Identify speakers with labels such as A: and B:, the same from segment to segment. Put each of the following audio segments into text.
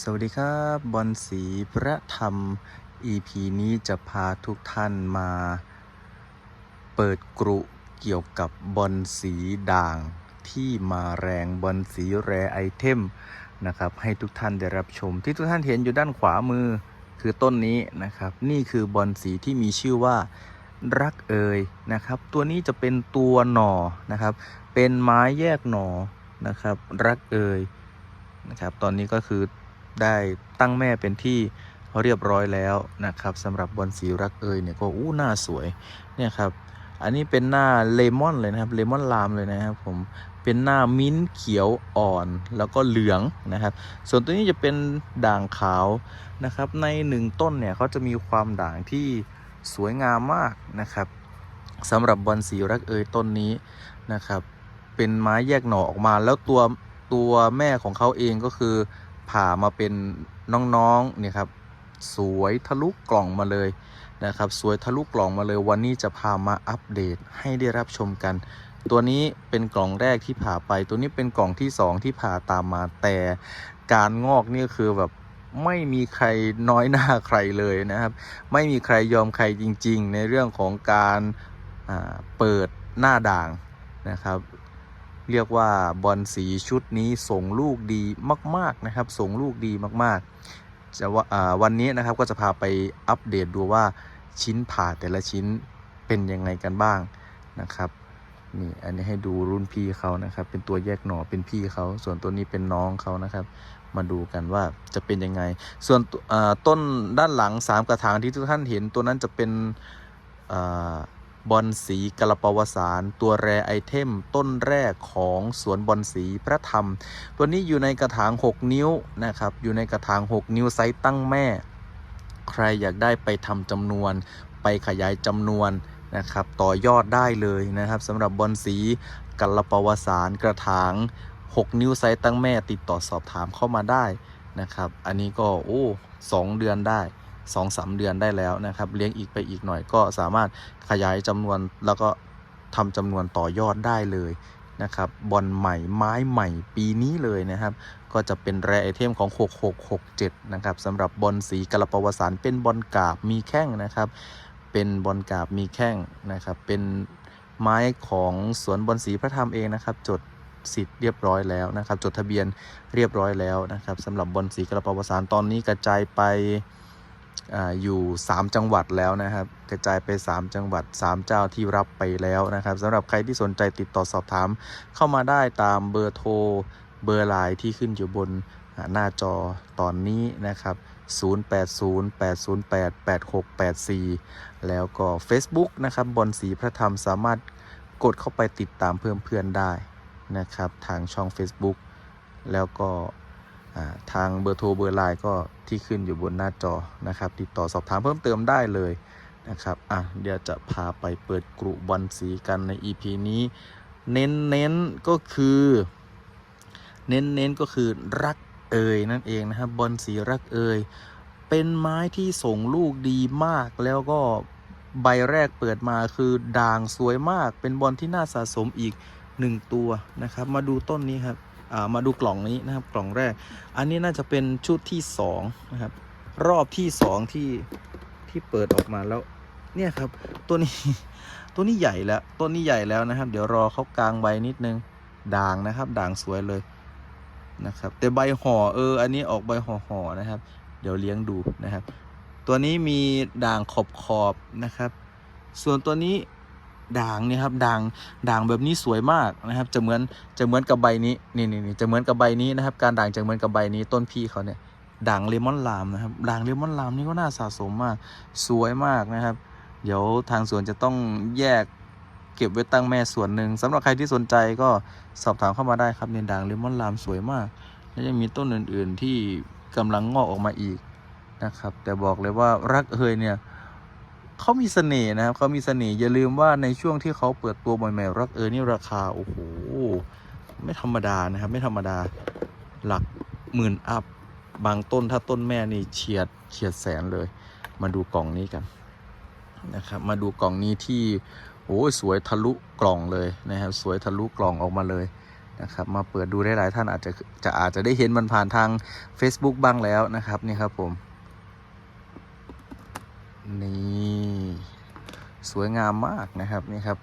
A: สวัสดีครับบอลสีพระธรรม EP นี้จะพาทุกท่านมา เปิดกรุเกี่ยวกับบอลสีด่างที่มาแรงบอลสีแรไอเทมนะครับ ให้ทุกท่านได้รับชม ที่ทุกท่านเห็นอยู่ด้านขวามือคือต้นนี้นะครับ นี่คือบอลสีที่มีชื่อว่ารักเอยนะครับ ตัวนี้จะเป็นตัวหน่อนะครับ เป็นไม้แยกหน่อนะครับ รักเอยนะครับ ตอนนี้ก็คือ ได้ตั้งแม่เป็นที่เรียบร้อยแล้วนะครับสำหรับบอลสีรักเอยเนี่ยก็อู้หน้าสวยเนี่ยครับอันนี้เป็นหน้าเลมอนเลยนะครับเลมอนลามเลยนะครับผมเป็นหน้ามิ้นเขียวอ่อนแล้วก็เหลืองนะครับ ส่วนตัวนี้จะเป็นด่างขาวนะครับ ในหนึ่งต้นเนี่ยเขาจะมีความด่างที่สวยงามมากนะครับสำหรับบอลสีรักเอยต้นนี้นะครับ เป็นไม้แยกหน่อออกมาแล้วตัวตัวแม่ของเขาเองก็คือ ผ่ามาเป็นน้องๆเนี่ยครับสวยทะลุกล่องมาเลยนะครับ สวยทะลุกล่องมาเลยวันนี้จะพามาอัปเดตให้ได้รับชมกัน ตัวนี้เป็นกล่องแรกที่ผ่าไป ตัวนี้เป็นกล่องที่สองที่ผ่าตามมาแต่การงอกนี่คือแบบไม่มีใครน้อยหน้าใครเลยนะครับ ไม่มีใครยอมใครจริง ๆ ในเรื่องของการเปิดหน้าด่างนะครับ เรียกว่าบอลสีชุดนี้ส่งลูกดีมาก ๆ นะครับ ส่งลูกดีมากๆจะว่าวันนี้นะครับก็จะพาไปอัปเดตดูว่าชิ้นผ่าแต่ละชิ้นเป็นยังไงกันบ้างนะครับนี่อันนี้ให้ดูรุ่นพี่เขานะครับ เป็นตัวแยกหน่อเป็นพี่เขา ส่วนตัวนี้เป็นน้องเขานะครับ มาดูกันว่าจะเป็นยังไง ส่วนต้นด้านหลังสามกระถางที่ทุกท่านเห็นตัวนั้นจะเป็น บอลสีกระปวสาร ตัวแรไอเทม ต้นแรกของสวนบอลสีพระธรรม ตัวนี้อยู่ในกระถาง 6 นิ้วนะครับ อยู่ในกระถาง 6 นิ้วไซส์ตั้งแม่ ใครอยากได้ไปทำจำนวน ไปขยายจำนวนนะครับ ต่อยอดได้เลยนะครับสำหรับบอลสีกระปวสารกระถาง 6 นิ้วไซส์ตั้งแม่ ติดต่อสอบถามเข้ามาได้นะครับ อันนี้ก็โอ้สองเดือนได้ สองสามเดือนได้แล้วนะครับ เลี้ยงอีกไปอีกหน่อยก็สามารถขยายจำนวนแล้วก็ทำจำนวนต่อยอดได้เลยนะครับบอลใหม่ไม้ใหม่ปีนี้เลยนะครับ ก็จะเป็นแรไอเทมของ 6667 นะครับสำหรับบอลสีกระปวสารเป็นบอลกาบมีแข้งนะครับ เป็นบอลกาบมีแข้งนะครับ เป็นไม้ของสวนบอลสีพระธรรมเองนะครับ จดสิทธิ์เรียบร้อยแล้วนะครับ จดทะเบียนเรียบร้อยแล้วนะครับสำหรับบอลสีกระปวสารตอนนี้กระจายไป อยู่ 3 จังหวัดแล้วนะครับ กระจายไป 3 จังหวัด 3 เจ้าที่รับไปแล้วนะครับสำหรับใครที่สนใจติดต่อสอบถาม เข้ามาได้ตามเบอร์โทรเบอร์ไลน์ที่ขึ้นอยู่บนหน้าจอตอนนี้นะครับ 0808088684 แล้วก็ Facebook นะครับบอลสีพระธรรมสามารถกดเข้าไปติดตามเพิ่มเพื่อนได้นะครับ ทางช่อง Facebook แล้วก็ ทางเบอร์โทรเบอร์ไลน์ก็ที่ขึ้นอยู่บนหน้าจอนะครับ ติดต่อสอบถามเพิ่มเติมได้เลยนะครับอะเดี๋ยวจะพาไปเปิดกรุบอลสีกันใน EP นี้ เน้นเน้นๆก็คือ เน้นเน้นๆก็คือรักเอ่ยนั่นเองนะครับบอลสีรักเอ่ยเป็นไม้ที่ส่งลูกดีมากแล้วก็ใบแรกเปิดมาคือด่างสวยมาก เป็นบอลที่น่าสะสมอีกหนึ่งตัวนะครับ มาดูต้นนี้ครับ มาดูกล่องนี้นะครับกล่องแรก อันนี้น่าจะเป็นชุดที่สองนะครับรอบที่สองที่ที่เปิดออกมาแล้วเนี่ยครับตัวนี้ตัวนี้ใหญ่แล้วต้นนี้ใหญ่แล้วนะครับ เดี๋ยวรอเขากลางใบนิดนึงด่างนะครับ ด่างสวยเลยนะครับแต่ใบห่อเออ อันนี้ออกใบห่อห่อนะครับ เดี๋ยวเลี้ยงดูนะครับ ตัวนี้มีด่างขอบขอบนะครับ ส่วนตัวนี้ ด่างเนี่ยครับด่างด่างแบบนี้สวยมากนะครับ จะเหมือนจะเหมือนกับใบนี้นี่นี่นี่จะเหมือนกับใบนี้นะครับ การด่างจะเหมือนกับใบนี้ต้นพี่เขาเนี่ยด่างเลมอนลามนะครับด่างเลมอนลามนี่ก็น่าสะสมมากสวยมากนะครับ เดี๋ยวทางสวนจะต้องแยกเก็บไว้ตั้งแม่ส่วนหนึ่งสำหรับใครที่สนใจก็สอบถามเข้ามาได้ครับเนี่ยด่างเลมอนลามสวยมาก และยังมีต้นอื่น ๆที่กำลังงอกออกมาอีกนะครับ แต่บอกเลยว่ารักเฮยเนี่ย เขามีเสน่ห์นะครับเขามีเสน่ห์อย่าลืมว่าในช่วงที่เขาเปิดตัวใหม่ๆรักเอยนี่ราคาโอ้โหไม่ธรรมดานะครับ ไม่ธรรมดาหลักหมื่นอัพบางต้นถ้าต้นแม่นี่เฉียดเฉียดแสนเลย มาดูกล่องนี้กันนะครับ มาดูกล่องนี้ที่โอ้สวยทะลุกล่องเลยนะครับ สวยทะลุกล่องออกมาเลยนะครับ มาเปิดดูได้หลายท่านอาจจะจะอาจจะได้เห็นมันผ่านทาง Facebook บ้างแล้วนะครับนี่ครับผม นี่สวยงามมากนะครับนี่ครับ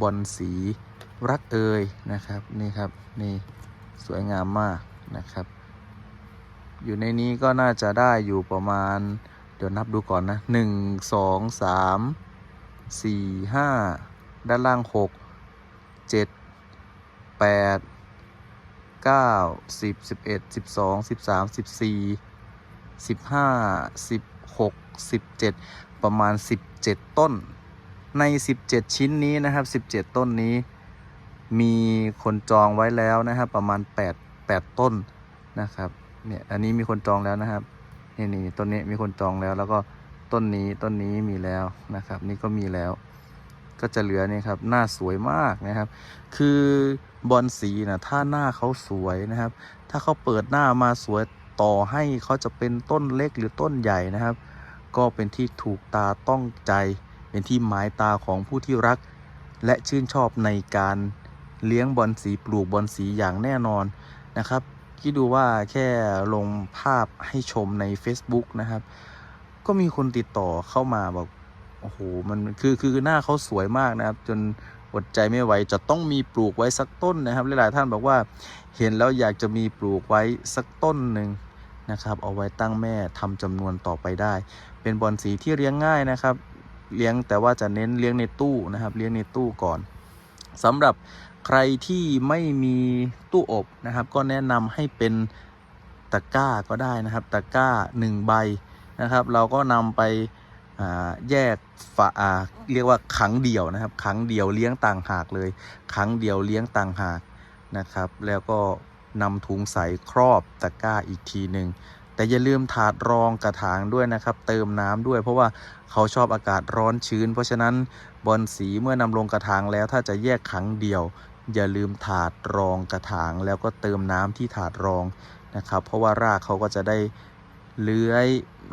A: บอลสีรักเอยนะครับนี่ครับนี่สวยงามมากนะครับ อยู่ในนี้ก็น่าจะได้อยู่ประมาณ เดี๋ยวนับดูก่อนนะหนึ่งสองสามสี่ห้าด้านล่างหกเจ็ดแปดเก้าสิบสิบเอ็ดสิบสองสิบสามสิบสี่สิบห้าสิบ 16 17 ประมาณ 17 ต้น ใน 17 ชิ้นนี้นะครับ 17 ต้นนี้ มีคนจองไว้แล้วนะครับ ประมาณ 8 8 ต้นนะครับเนี่ยอันนี้มีคนจองแล้วนะครับนี่นี่ต้นนี้มีคนจองแล้วแล้วก็ต้นนี้ต้นนี้มีแล้วนะครับ นี่ก็มีแล้ว ก็จะเหลือนี่ครับหน้าสวยมากนะครับ คือบอลสีนะถ้าหน้าเขาสวยนะครับ ถ้าเขาเปิดหน้ามาสวย ต่อให้เขาจะเป็นต้นเล็กหรือต้นใหญ่นะครับ ก็เป็นที่ถูกตาต้องใจ เป็นที่หมายตาของผู้ที่รัก และชื่นชอบในการเลี้ยงบอลสีปลูกบอลสีอย่างแน่นอนนะครับคิดดูว่าแค่ลงภาพให้ชมใน Facebook นะครับ ก็มีคนติดต่อเข้ามาบอกโอ้โหมันคือคือหน้าเขาสวยมากนะครับ จน อดใจไม่ไหวจะต้องมีปลูกไว้สักต้นนะครับ หลายๆท่านบอกว่าเห็นแล้วอยากจะมีปลูกไว้สักต้นหนึ่งนะครับ เอาไว้ตั้งแม่ทำจำนวนต่อไปได้ เป็นบอลสีที่เลี้ยงง่ายนะครับ เลี้ยงแต่ว่าจะเน้นเลี้ยงในตู้นะครับ เลี้ยงในตู้ก่อนสำหรับใครที่ไม่มีตู้อบนะครับ ก็แนะนำให้เป็นตะกร้าก็ได้นะครับ ตะกร้าหนึ่งใบนะครับ เราก็นำไป แยกฝาเรียกว่าขังเดี่ยวนะครับขังเดี่ยวเลี้ยงต่างหากเลยขังเดี่ยวเลี้ยงต่างหากนะครับ แล้วก็นำถุงใสครอบตะกร้าอีกทีหนึ่งแต่อย่าลืมถาดรองกระถางด้วยนะครับ เติมน้ำด้วยเพราะว่าเขาชอบอากาศร้อนชื้น เพราะฉะนั้นบอลสีเมื่อนำลงกระถางแล้วถ้าจะแยกขังเดี่ยว อย่าลืมถาดรองกระถางแล้วก็เติมน้ำที่ถาดรองนะครับ เพราะว่ารากเขาก็จะได้เลื้อย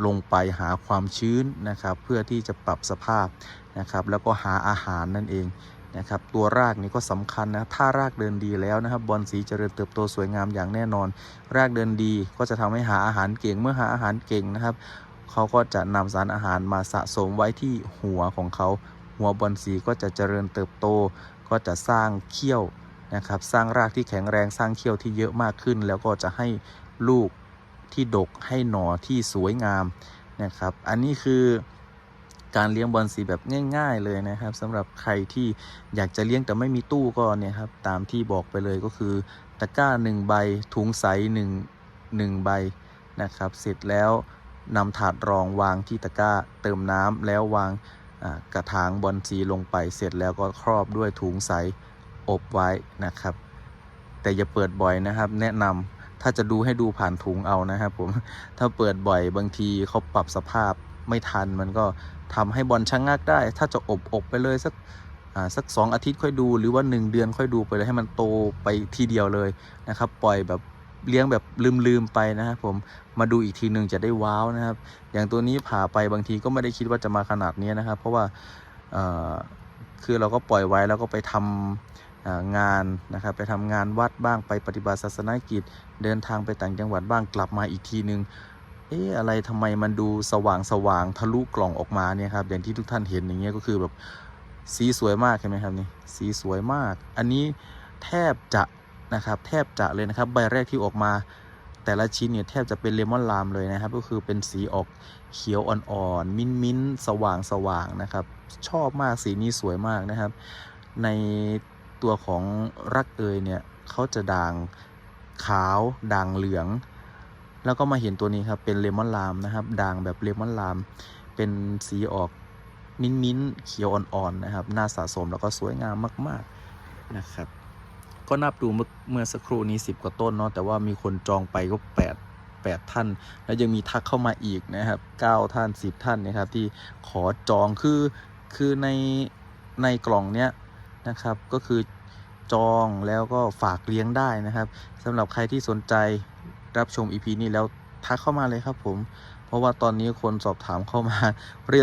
A: ลงไปหาความชื้นนะครับ เพื่อที่จะปรับสภาพนะครับ แล้วก็หาอาหารนั่นเองนะครับ ตัวรากนี่ก็สำคัญนะถ้ารากเดินดีแล้วนะครับบอลสีเจริญเติบโตสวยงามอย่างแน่นอน รากเดินดีก็จะทำให้หาอาหารเก่งเมื่อหาอาหารเก่งนะครับเขาก็จะนำสารอาหารมาสะสมไว้ที่หัวของเขา หัวบอลสีก็จะเจริญเติบโต ก็จะสร้างเขี้ยวนะครับ สร้างรากที่แข็งแรงสร้างเขี้ยวที่เยอะมากขึ้น แล้วก็จะให้ลูก ที่ดกให้หน่อที่สวยงามนะครับ อันนี้คือการเลี้ยงบอลสีแบบง่าย ๆ เลยนะครับสำหรับใครที่อยากจะเลี้ยงแต่ไม่มีตู้ก็เนี่ยครับตามที่บอกไปเลยก็คือตะกร้าหนึ่งใบถุงใสหนึ่งหนึ่งใบนะครับ เสร็จแล้วนำถาดรองวางที่ตะกร้าเติมน้ำแล้ววางกระถางบอลสีลงไปเสร็จแล้วก็ครอบด้วยถุงใสอบไว้นะครับ แต่อย่าเปิดบ่อยนะครับ แนะนำ ถ้าจะดูให้ดูผ่านถุงเอานะครับผมถ้าเปิดบ่อยบางทีเขาปรับสภาพไม่ทัน มันก็ทำให้บอลชะงงักได้ ถ้าจะอบอบไปเลยสักสักสองอาทิตย์ค่อยดูหรือว่า 1 เดือนค่อยดูไปเลยให้มันโตไปทีเดียวเลยนะครับปล่อยแบบเลี้ยงแบบลืมๆไปนะครับผมมาดูอีกทีหนึ่งจะได้ว้าวนะครับ อย่างตัวนี้ผ่าไปบางทีก็ไม่ได้คิดว่าจะมาขนาดนี้นะครับ เพราะว่าคือเราก็ปล่อยไว้แล้วก็ไปทำอ่า งานนะครับไปทำงานวัดบ้างไปปฏิบัติศาสนกิจ เดินทางไปต่างจังหวัดบ้างกลับมาอีกทีหนึ่งเอ๊ะอะไรทำไมมันดูสว่างสว่างทะลุกล่องออกมาเนี่ยครับอย่างที่ทุกท่านเห็นอย่างเงี้ยก็คือแบบสีสวยมากเห็นไหมครับนี่สีสวยมาก อันนี้แทบจะนะครับแทบจะเลยนะครับใบแรกที่ออกมาแต่ละชิ้นเนี่ยแทบจะเป็นเลมอนลามเลยนะครับ ก็คือเป็นสีออกเขียวอ่อนๆมิ้นมิ้นสว่างสว่างนะครับ ชอบมากสีนี้สวยมากนะครับ ใน ตัวของรักเอยเนี่ยเขาจะด่างขาวด่างเหลือง แล้วก็มาเห็นตัวนี้ครับ เป็นเลมอนลามนะครับ ด่างแบบเลมอนลาม เป็นสีออกมิ้นมิ้นเขียวอ่อนๆนะครับ น่าสะสมแล้วก็สวยงามมาก ๆนะครับ ก็นับดูเมื่อเมื่อสักครู่นี้ 10 กว่าต้นเนาะแต่ว่ามีคนจองไปก็ 8 8 ท่าน แล้วยังมีทักเข้ามาอีกนะครับ 9 ท่าน 10 ท่านนะครับที่ขอจองคือคือในในกล่องเนี้ย นะครับ ก็คือจองแล้วก็ฝากเลี้ยงได้นะครับสำหรับใครที่สนใจรับชม EP นี้แล้วทักเข้ามาเลยครับผม เพราะว่าตอนนี้คนสอบถามเข้ามา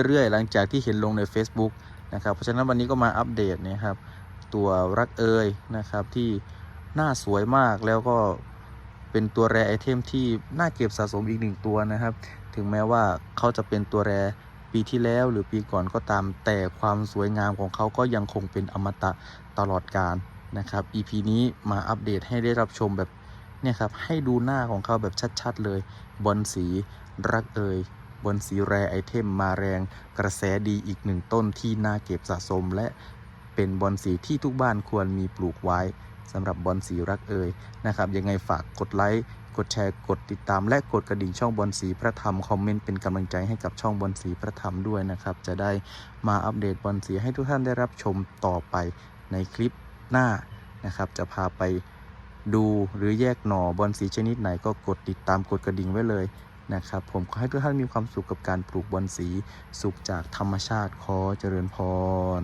A: เรื่อยๆ หลังจากที่เห็นลงใน Facebook นะครับ เพราะฉะนั้นวันนี้ก็มาอัปเดตนะครับ ตัวรักเอยนะครับที่หน้าสวยมากแล้วก็เป็นตัวแรไอเทมที่น่าเก็บสะสมอีกหนึ่งตัวนะครับ ถึงแม้ว่าเขาจะเป็นตัวแร ปีที่แล้วหรือปีก่อนก็ตาม แต่ความสวยงามของเขาก็ยังคงเป็นอมตะตลอดกาลนะครับ EP นี้มาอัปเดตให้ได้รับชมแบบเนี่ยครับให้ดูหน้าของเขาแบบชัดๆ เลย บอลสีรักเอ่ยบอลสีแรไอเทมมาแรงกระแสดีอีกหนึ่งต้นที่น่าเก็บสะสม และเป็นบอลสีที่ทุกบ้านควรมีปลูกไว้สำหรับบอลสีรักเอ่ยนะครับยังไงฝากกดไลค์ กดแชร์กดติดตาม และกดกระดิ่งช่องบอลสีพระธรรมคอมเมนต์เป็นกำลังใจให้กับช่องบอลสีพระธรรมด้วยนะครับ จะได้มาอัปเดตบอลสีให้ทุกท่านได้รับชมต่อไปในคลิปหน้านะครับ จะพาไปดูหรือแยกหน่อบอลสีชนิดไหนก็กดติดตามกดกระดิ่งไว้เลยนะครับ ผมขอให้ทุกท่านมีความสุขกับการปลูกบอลสีสุขจากธรรมชาติขอเจริญพร